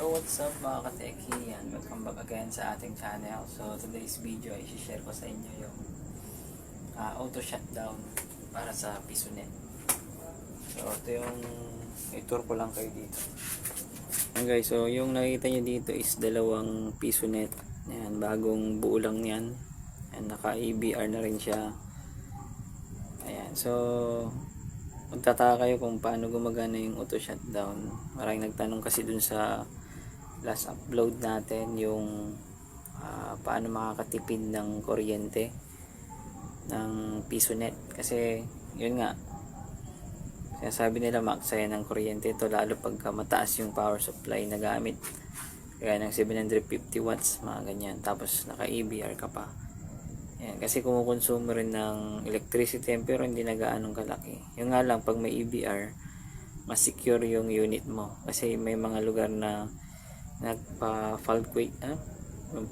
Bro, what's up mga kateki? Yan, welcome back again sa ating channel. So, today's video ay share ko sa inyo yung ah, auto shutdown para sa PisoNet. So, ito yung i-tour ko lang kayo dito. Yan guys, so yung nakikita nyo dito is dalawang PisoNet. Yan, bagong buo lang yan. Yan, naka-EBR na rin siya. Ayan, so magtataka kayo kung paano gumagana yung auto shutdown. Maraming nagtanong kasi dun sa last upload natin yung ah, paano makakatipid ng kuryente ng PisoNet kasi yun nga sinasabi nila maksaya ng kuryente ito lalo pagka mataas yung power supply na gamit kaya ng 750 watts mga ganyan tapos naka EBR ka pa yan, kasi kumukonsumo rin ng electricity pero hindi na gaanong kalaki. Yung nga lang, pag may EBR, mas secure yung unit mo. Kasi may mga lugar na nagpa-fault quake, ano?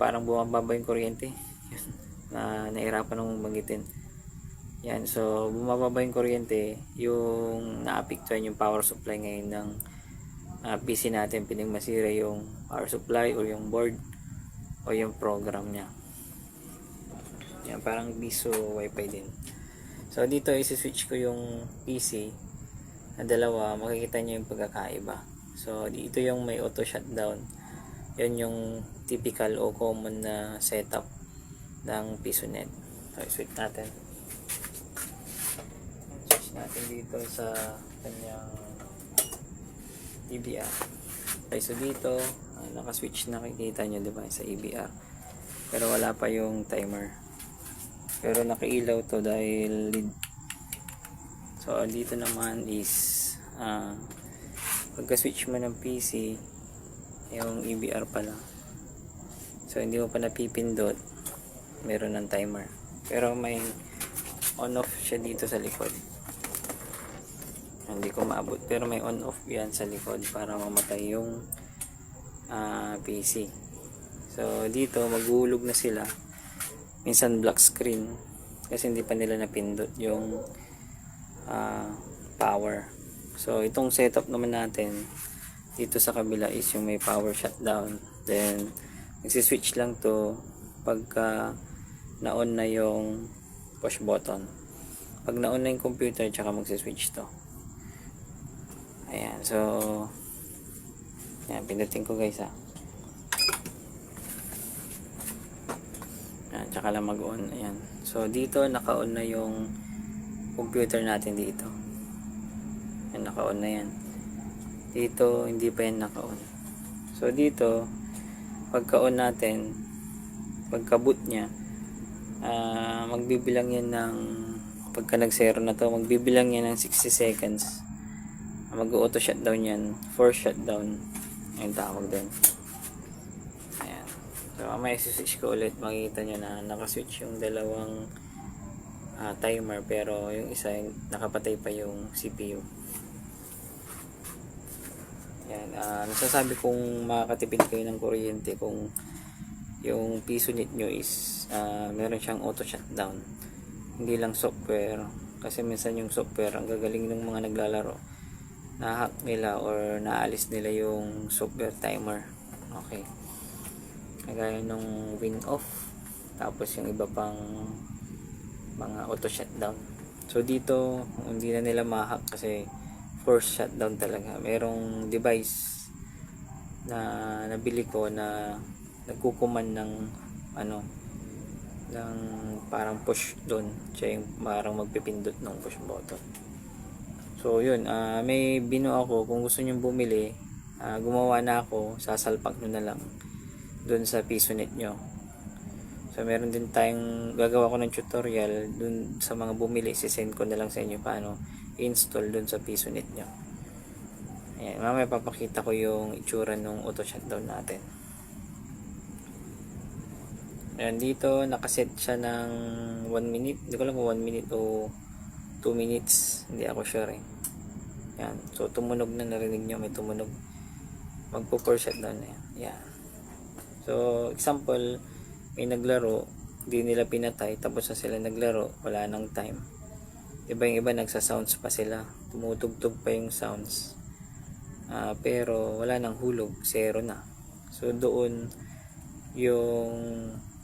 Parang bumababa yung kuryente. na nahirapan nung magitin. Yan, so bumababa yung kuryente, yung naapektuhan yung power supply ngayon ng ah, PC natin, piling masira yung power supply o yung board o yung program niya. Yan, parang Biso wifi din. So, dito isi-switch ko yung PC na dalawa, makikita nyo yung pagkakaiba. So, dito yung may auto shutdown. Yan yung typical o common na setup ng PisoNet. So, switch natin. Switch natin dito sa kanyang EBR. Okay, so dito, ah, naka-switch na nakikita nyo, di ba, sa EBR. Pero wala pa yung timer pero nakailaw to dahil lead so dito naman is uh, pagka switch mo ng PC yung EBR pala. So hindi mo pa napipindot meron ng timer. Pero may on off siya dito sa likod. Hindi ko maabot pero may on off yan sa likod para mamatay yung uh, PC so dito maghulog na sila. Minsan black screen kasi hindi pa nila napindot yung ah, power so itong setup naman natin dito sa kabila is yung may power shutdown then nagsiswitch lang to pagka na-on na yung push button pag na-on na yung computer tsaka magsiswitch to ayan so yan pindutin ko guys ha Ayan, tsaka lang mag-on. Ayan. So, dito, naka-on na yung computer natin dito. Naka-on na yan. Dito, hindi pa yan naka-on. So, dito, pagka-on natin, pagka-boot niya, ah, magbibilang yan ng, pagka nag-zero na to, magbibilang yan ng 60 seconds. Mag-auto shutdown yan. Force shutdown. Yung tawag din. Ayan. So, mamaya switch ko ulit. Makikita nyo na nakaswitch yung dalawang ah, timer pero yung isa nakapatay pa yung CPU. Yan. ah nasasabi kong makakatipid kayo ng kuryente kung yung piso net nyo is ah, meron siyang auto shutdown. Hindi lang software. Kasi minsan yung software, ang gagaling ng mga naglalaro. Na-hack nila or naalis nila yung software timer. Okay kagaya nung win off tapos yung iba pang mga auto shutdown so dito hindi na nila ma-hack kasi force shutdown talaga. Merong device na nabili ko na nagkukuman ng ano ng parang push doon. Siya yung parang magpipindot ng push button. So yun ah, may bino ako. Kung gusto nyo bumili ah, gumawa na ako. Sasalpak nyo na lang dun sa PisoNet nyo. So, meron din tayong gagawa ko ng tutorial dun sa mga bumili. Sisend ko na lang sa inyo paano install dun sa PisoNet nyo. Ayan, mamaya papakita ko yung itsura ng auto shutdown natin. Ayan, dito nakaset siya ng 1 minute. Hindi ko alam kung 1 minute o 2 minutes. Hindi ako sure eh. Ayan, so tumunog na narinig nyo. May tumunog. Magpo-for shutdown na yan. Ayan. So, example, may naglaro, di nila pinatay, tapos na sila naglaro, wala nang time. Diba yung iba nagsa-sounds pa sila, tumutugtog pa yung sounds. Ah, pero wala nang hulog, zero na. So doon yung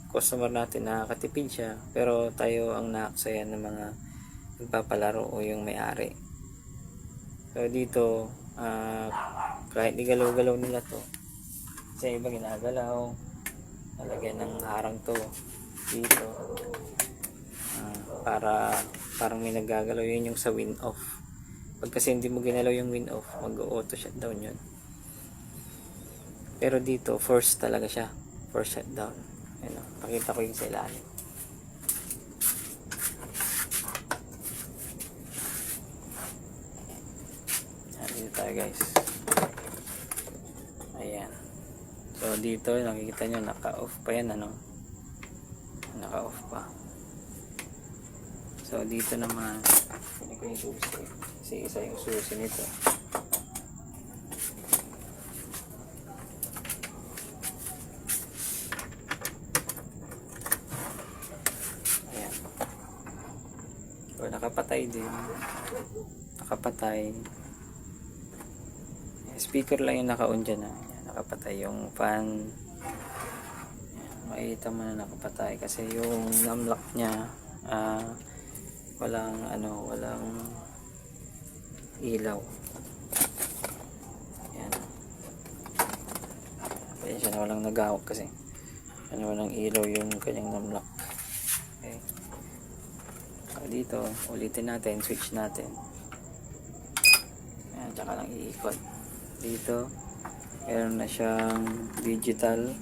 customer natin nakakatipid siya pero tayo ang naaksaya ng mga nagpapalaro o yung may-ari. So dito ah, kahit igalaw-galaw nila to sa iba ginagalaw lalagyan ng harang to dito Ah, para parang may naggagalaw yun yung sa win off. Pag kasi hindi mo ginalaw yung win off mag auto shutdown yun. Pero dito force talaga siya force shutdown Ayan, oh. pakita ko yung sa ilalim. Guys. Ayan. So dito nakikita nyo naka off pa yan ano naka off pa so dito naman. Hindi ko yung susi. Kasi isa yung susi nito. Ayan. So nakapatay din. Nakapatay. Speaker lang yung naka-on dyan ah. Nakapatay yung fan. Ayan, makikita mo na nakapatay kasi yung numlock niya ah, walang ano walang ilaw. Ayan. Ayan siya na walang nagahok kasi. Ano walang ilaw yung kanyang numlock okay. So dito ulitin natin switch natin. Ayan, tsaka lang iikot. Dito meron na siyang digital.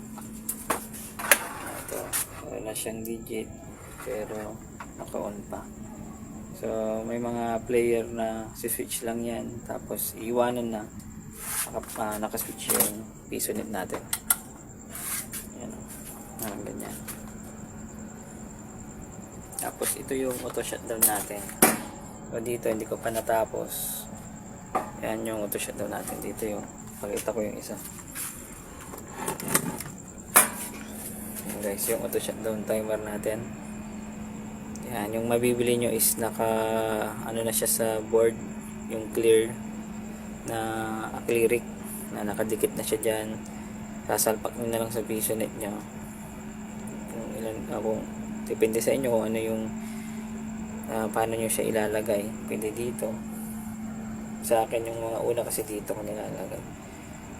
Ito meron na siyang digit pero naka-on pa so may mga player na si switch lang yan. Tapos iwanan na. Naka, ah, naka-switch yung piso net natin. Yan o parang ganyan. Tapos ito yung auto shutdown natin. So dito hindi ko pa natapos. Yan yung auto shutdown natin. Dito yung pakita ko yung isa. Yan guys, yung auto shutdown timer natin. Yan, yung mabibili nyo is naka ano na siya sa board, yung clear na acrylic na nakadikit na siya diyan. Sasalpak nyo na lang sa piso net nyo. Kung ilan ako depende sa inyo kung ano yung ah, paano nyo siya ilalagay. Pwede dito sa akin yung mga una kasi dito ko nilalagay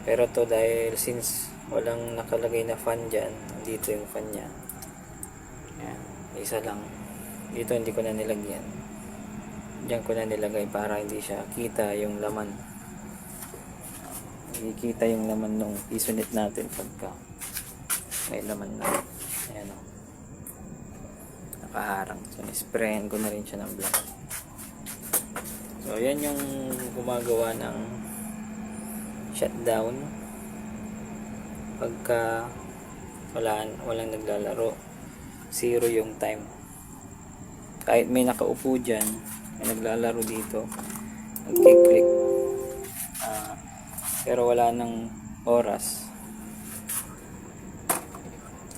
pero to dahil since walang nakalagay na fan dyan dito yung fan nya yan isa lang dito hindi ko na nilagyan. Dyan ko na nilagay para hindi siya kita yung laman. Hindi kita yung laman ng piso net natin pagka may laman na. Ayan o nakaharang. So nisprayan ko na rin siya ng black. So, yan yung gumagawa ng shutdown. Pagka wala, walang naglalaro. Zero yung time. Kahit may nakaupo dyan, may naglalaro dito, nagkiklik. Ah, pero wala nang oras.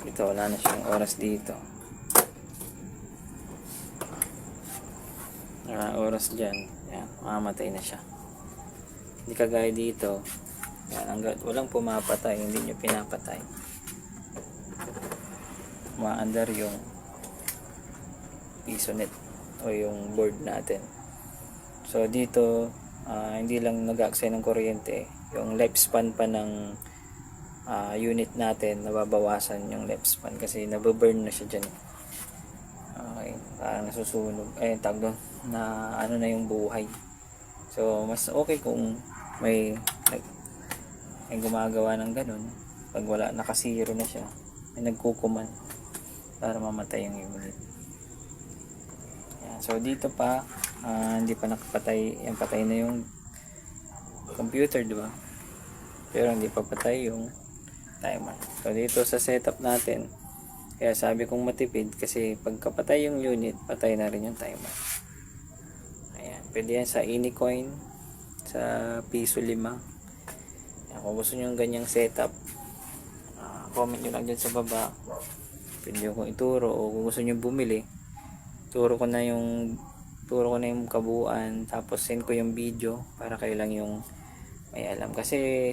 Ito, wala na siyang oras dito. Wala oras dyan. Yan, mamamatay na siya. Hindi kagaya dito. Yan, hanggat walang pumapatay, hindi nyo pinapatay. Maandar yung piso net o yung board natin. So dito, ah, hindi lang nag-aksay ng kuryente, yung lifespan pa ng ah, unit natin, nababawasan yung lifespan kasi nababurn na siya dyan. Okay, parang nasusunog. Ay, tag doon, na ano na yung buhay. So, mas okay kung may, like, may gumagawa ng ganun. Pag wala, nakasiro na siya, may nagkukuman para mamatay yung unit. Yan. So, dito pa, ah, hindi pa nakapatay, yung patay na yung computer, di ba? Pero hindi pa patay yung timer. So, dito sa setup natin, kaya sabi kong matipid kasi pagkapatay yung unit, patay na rin yung timer. Ayan, pwede yan sa Anycoin, sa piso lima. Ayan, kung gusto nyo yung ganyang setup, ah, comment nyo lang dyan sa baba. Pwede nyo kong ituro o kung gusto nyo bumili, turo ko na yung turo ko na yung kabuuan tapos send ko yung video para kayo lang yung may alam. Kasi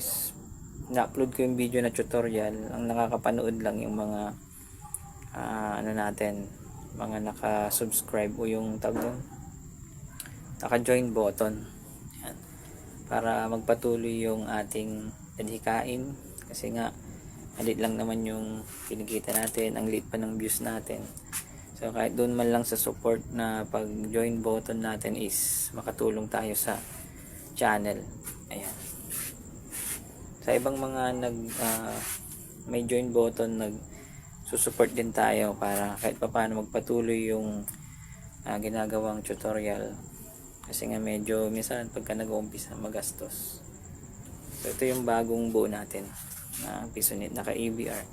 na-upload ko yung video na tutorial. Ang nakakapanood lang yung mga ah, ano natin, mga naka-subscribe o yung tag doon, naka-join button. Yan. Para magpatuloy yung ating adhikain. Kasi nga, alit lang naman yung kinikita natin, ang liit pa ng views natin. So kahit doon man lang sa support na pag join button natin is makatulong tayo sa channel. Ayan. Sa ibang mga nag ah, may join button nag susupport din tayo para kahit papaano magpatuloy yung ah, ginagawang tutorial. Kasi nga medyo minsan pagka nag-uumpisa magastos. So ito yung bagong buo natin na Pisonit naka AVR.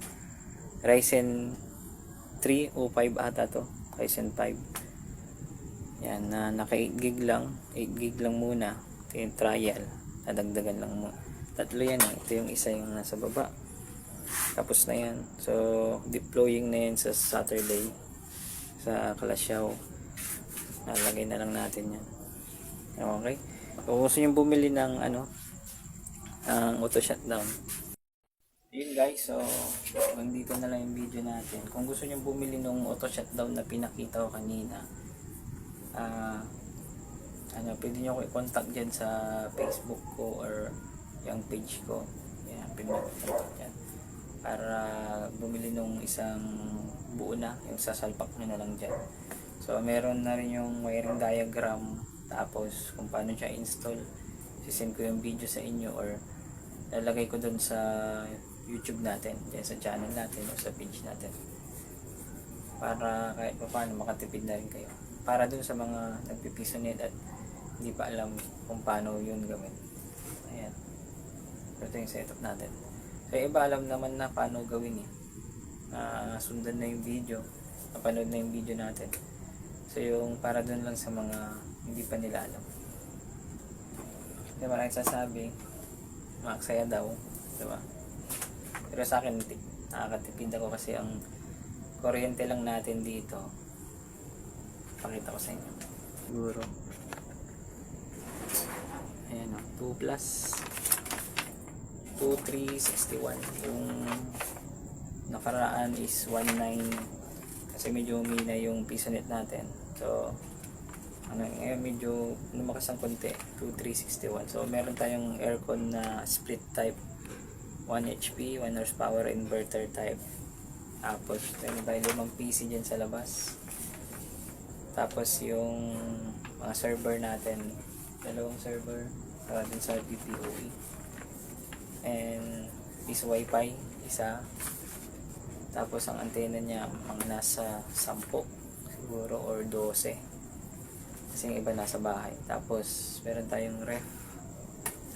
Ryzen 3 o 5 ata to. Ryzen 5 yan na naka 8 gig lang. 8 gig lang muna. Ito yung trial. Nadagdagan lang mo. Tatlo yan eh. ito yung isa yung nasa baba. Tapos na yan. So deploying na yan sa Saturday. Sa Kalasyaw. Nalagay na lang natin yan. Okay? Kung gusto nyo bumili ng ano ang auto shutdown yun guys, so hanggang dito na lang yung video natin. Kung gusto niyo bumili ng auto shutdown na pinakita ko kanina, ah ano, pwede niyo ko i-contact dyan sa Facebook ko or yung page ko. Yan, dyan. Para bumili nung isang buo na, yung sasalpak nyo na lang dyan. So, meron na rin yung wiring diagram, tapos kung paano siya install. Sisend ko yung video sa inyo or lalagay ko dun sa YouTube natin, dyan sa channel natin o sa page natin. Para kahit pa paano makatipid na rin kayo. Para dun sa mga nagpipisonet at hindi pa alam kung paano yun gawin. Ayan. Ito yung setup natin. So iba alam naman na paano gawin eh. Na sundan na yung video. Napanood na yung video natin. So yung para dun lang sa mga hindi pa nila alam. Hindi maraming sasabi, maksaya daw. Diba? Pero sa akin, ti- nakakatipid ako kasi ang kuryente lang natin dito. Pakita ko sa inyo. Siguro. Ayan o, 2 plus 2361. Yung nakaraan is 19 kasi medyo humina yung pisonet natin. So, ano, ngayon medyo lumakas ang konti, 2361. So, meron tayong aircon na split type 1 HP, 1 horsepower inverter type. Tapos, meron tayo limang PC dyan sa labas. Tapos, yung mga server natin, dalawang server uh, dun sa BPOE. And, is Wi-Fi, isa. Tapos, ang antena niya, mga nasa 10 siguro or 12. Kasi yung iba nasa bahay. Tapos, meron tayong ref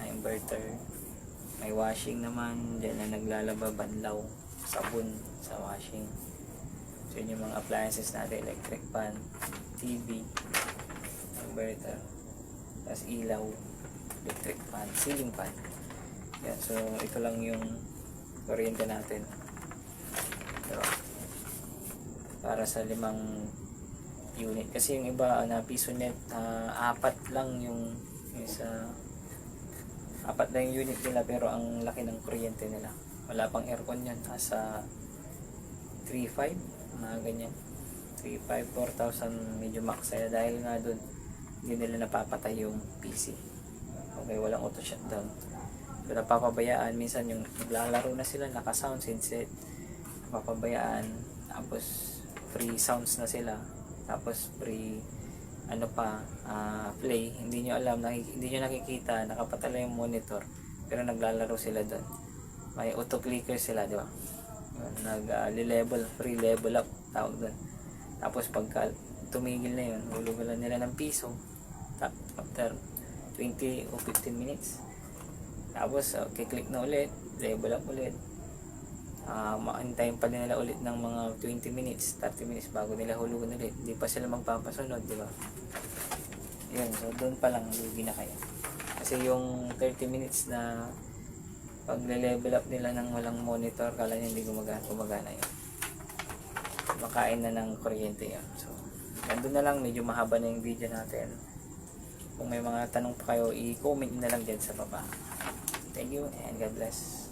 na inverter may washing naman dyan na naglalaba banlaw sabon sa washing. So yun yung mga appliances natin electric pan TV inverter tapos ilaw electric pan ceiling fan. Yan so ito lang yung kuryente natin. Diba? para sa limang unit. Kasi yung iba na piso net ah, apat lang yung, yung sa apat na yung unit nila pero ang laki ng kuryente nila. Wala pang aircon yan. Nasa 3.5 mga ganyan. 3.5 4,000 medyo max sila. Dahil nga dun hindi nila napapatay yung PC okay walang auto shutdown so napapabayaan. Minsan yung naglalaro na sila naka sound set napapabayaan. Tapos free sounds na sila. Tapos free ano pa ah, play. Hindi nyo alam hindi nyo nakikita nakapatala yung monitor pero naglalaro sila doon. May auto clicker sila di ba? Nag ah, level free level up tawag doon. Tapos pagka tumigil na yun hulugan nila ng piso after 20 o 15 minutes. Tapos uh, kiklik na ulit level up ulit uh, maantayin pa nila ulit ng mga 20 minutes 30 minutes bago nila hulugan ulit. Hindi pa sila magpapasunod di ba? Yun so doon pa lang lugi na kayo kasi yung 30 minutes na pag level up nila ng walang monitor kala nyo hindi gumagana, gumagana yun. Makain na ng kuryente yan so. Nandun na lang medyo mahaba na yung video natin. Kung may mga tanong pa kayo i-comment na lang dyan sa baba. Thank you and God bless.